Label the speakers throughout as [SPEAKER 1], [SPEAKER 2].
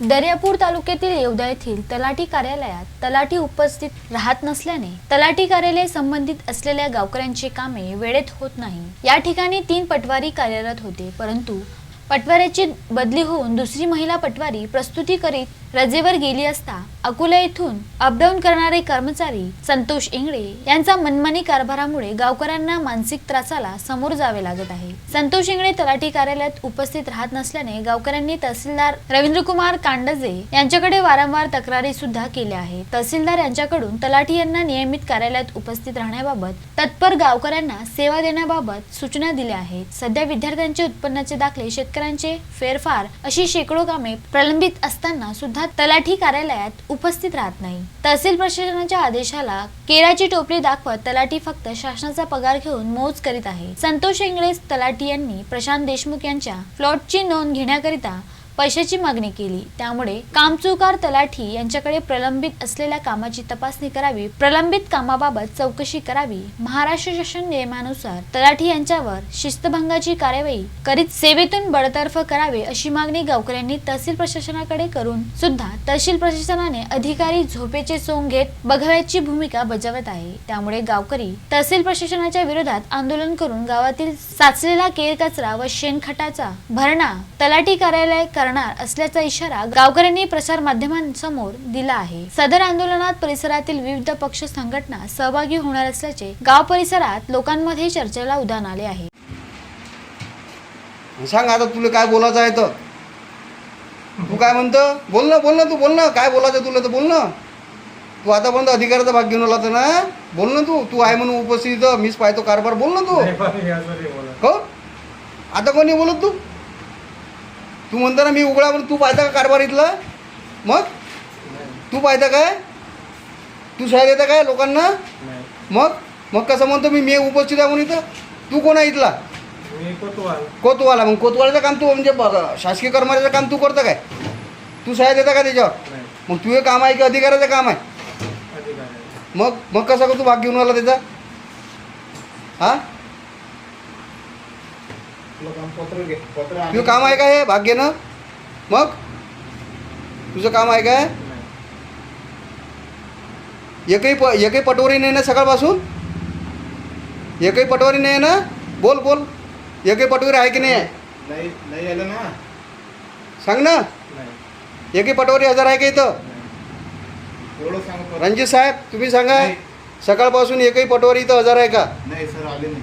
[SPEAKER 1] दर्यापूर तालुक्यातील येवदा येथील तलाठी कार्यालयात तलाठी उपस्थित राहत नसल्याने तलाठी कार्यालय संबंधित असलेल्या गावकऱ्यांची कामे वेळेत होत नाही. या ठिकाणी तीन पटवारी कार्यरत होते परंतु पटवाऱ्याची बदली होऊन दुसरी महिला पटवारी प्रस्तुती करीत रजेवर गेली असता अकोला येथून अपडाऊन करणारे कर्मचारी संतोष इंगळे यांचा मनमानी कारभारामुळे गावकऱ्यांना मानसिक त्रासाला समोर जावे लागत आहे. संतोष इंगळे तलाठी कार्यालयात उपस्थित राहत नसल्याने गावकऱ्यांनी तहसीलदार रवींद्रकुमार कांडजे यांच्याकडे वारंवार तक्रारी सुद्धा केल्या आहेत. तहसीलदार यांच्याकडून तलाठी यांना नियमित कार्यालयात उपस्थित राहण्याबाबत तत्पर गावकऱ्यांना सेवा देण्याबाबत सूचना दिल्या आहेत. सध्या विद्यार्थ्यांचे उत्पन्नाचे दाखले शेतकऱ्यांचे फेरफार अशी शेकडो कामे प्रलंबित असताना सुद्धा तलाठी कार्यालयात उपस्थित राहत नाही. तहसील प्रशासनाच्या आदेशाला केराची टोपली दाखवत तलाठी फक्त शासनाचा पगार घेऊन मौज करीत आहे. संतोष इंगळे तलाठी यांनी प्रशांत देशमुख यांच्या प्लॉटची नोंद घेण्याकरिता पैशाची मागणी केली. त्यामुळे कामचुकार तलाठी यांच्याकडे प्रलंबित असलेल्या कामाची तपासणी करावी प्रलंबित कामाबाबत चौकशी करावी महाराष्ट्र शासन नियमानुसार तलाठी यांच्यावर शिस्तभंगाची कार्यवाही करीत सेवेतून बडतर्फ करावे अशी मागणी गावकऱ्यांनी तहसील प्रशासनाकडे करून सुद्धा तहसील प्रशासनाने अधिकारी झोपेचे सोंग घेत बघाव्याची भूमिका बजावत आहे. त्यामुळे गावकरी तहसील प्रशासनाच्या विरोधात आंदोलन करून गावातील साचलेला केर कचरा व शेणखटाचा भरणा तलाठी कार्यालय करणार असल्याचा इशारा गावकऱ्यांनी प्रसार माध्यमांसमोर दिला आहे. सदर आंदोलनात परिसरातील विविध पक्ष संघटना सहभागी होणार असल्याचे गाव परिसरात लोकांमध्ये चर्चेला उधाण आले आहे.
[SPEAKER 2] सांग आता तुला काय बोलायचं आहे तर. तू काय म्हणतो? बोल ना बोल ना तू बोल ना. काय बोलायचं तुला तर बोल ना. तू आतापर्यंत अधिकाराचा भाग घेऊन आला होता ना? बोल ना तू. तू आहे म्हणून उपस्थित मीच पाहतो कारभार. बोल ना तू.
[SPEAKER 3] पण. हो?
[SPEAKER 2] आता कोणी बोलत तू? तू म्हणता ना मी उघडा म्हणून तू पाहता का कारभार इथला? मग? तू पाहता काय? तू शाळा देता काय लोकांना. मग? मग कसं म्हणतो मी मी उपस्थित आहे म्हणून इथं. तू कोण आहे इथला?
[SPEAKER 3] मी कोतवाल.
[SPEAKER 2] कोतवाला. मग कोतवालाचं काम तू म्हणजे शासकीय कर्मचाऱ्याचं काम तू करतं काय? तू सहाय्य देता का त्याच्यावर? मग तुझं काम आहे की अधिकाराचं काम आहे. मग? मग कसं का तू भाग घेऊन आला त्याचा? हा?
[SPEAKER 3] तुला काम पत्र घे पत्र
[SPEAKER 2] तुझं काम आहे का हे? भाग घेणं? मग? तुझं काम आहे काय. एकही प एकही पटोरी नाही ना सकाळपासून? एकही पटोरी नाही आहे ना? बोल बोल. एकही पटोरी आहे की नाही? आहे
[SPEAKER 3] नाही नाही आलं ना.
[SPEAKER 2] सांग ना. एकही पटोरी हजर आहे का इथं.
[SPEAKER 3] एवढं सांग.
[SPEAKER 2] रणजित साहेब तुम्ही सांगा
[SPEAKER 3] नाही.
[SPEAKER 2] सकाळपासून एकही पटोरी इथं हजर आहे का?
[SPEAKER 3] नाही सर आले नाही.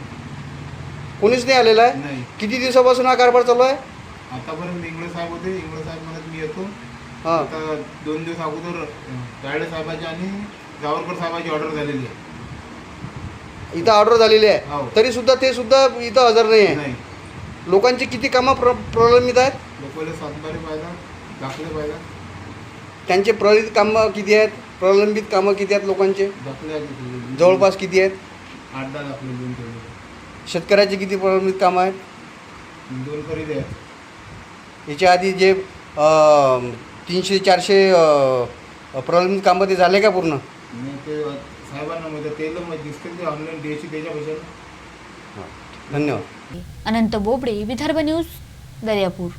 [SPEAKER 2] कोणीच नाही आलेलं आहे.
[SPEAKER 3] नाही.
[SPEAKER 2] किती दिवसापासून हा कारभार चालू आहे?
[SPEAKER 3] आतापर्यंत इंगळे साहेब होते. इंगळे साहेब म्हणत मी येतो.
[SPEAKER 2] हां.
[SPEAKER 3] आता दोन दिवस अगोदर गाडे साहेबाची आणि जावरकर साहेबाची ऑर्डर झालेली आहे.
[SPEAKER 2] इथं ऑर्डर झालेली आहे.
[SPEAKER 3] हो.
[SPEAKER 2] तरी सुद्धा ते सुद्धा इथं हजर नाही आहे
[SPEAKER 3] नाही.
[SPEAKER 2] लोकांची किती कामं प्र प्रलंबित आहेत?
[SPEAKER 3] लोकांना सातबारी दाखले
[SPEAKER 2] त्यांचे प्रलंबित कामं किती आहेत? प्रलंबित कामं किती आहेत लोकांचे?
[SPEAKER 3] दाखले आहेत. तिथे.
[SPEAKER 2] जवळपास किती आहेत?
[SPEAKER 3] आठ दहा दाखले दोन
[SPEAKER 2] शेतकऱ्याची किती प्रलंबित कामं आहेत?
[SPEAKER 3] दोन
[SPEAKER 2] याच्या आधी जे तीनशे चारशे प्रलंबित कामं ते झाले का पूर्ण?
[SPEAKER 3] ते साहेबांना म्हणजे तेल मग दिसते ते ऑनलाईन द्यायची त्याच्या पैशाला
[SPEAKER 2] धन्यवाद.
[SPEAKER 1] अनंत बोबडे विदर्भ न्यूज दर्यापूर.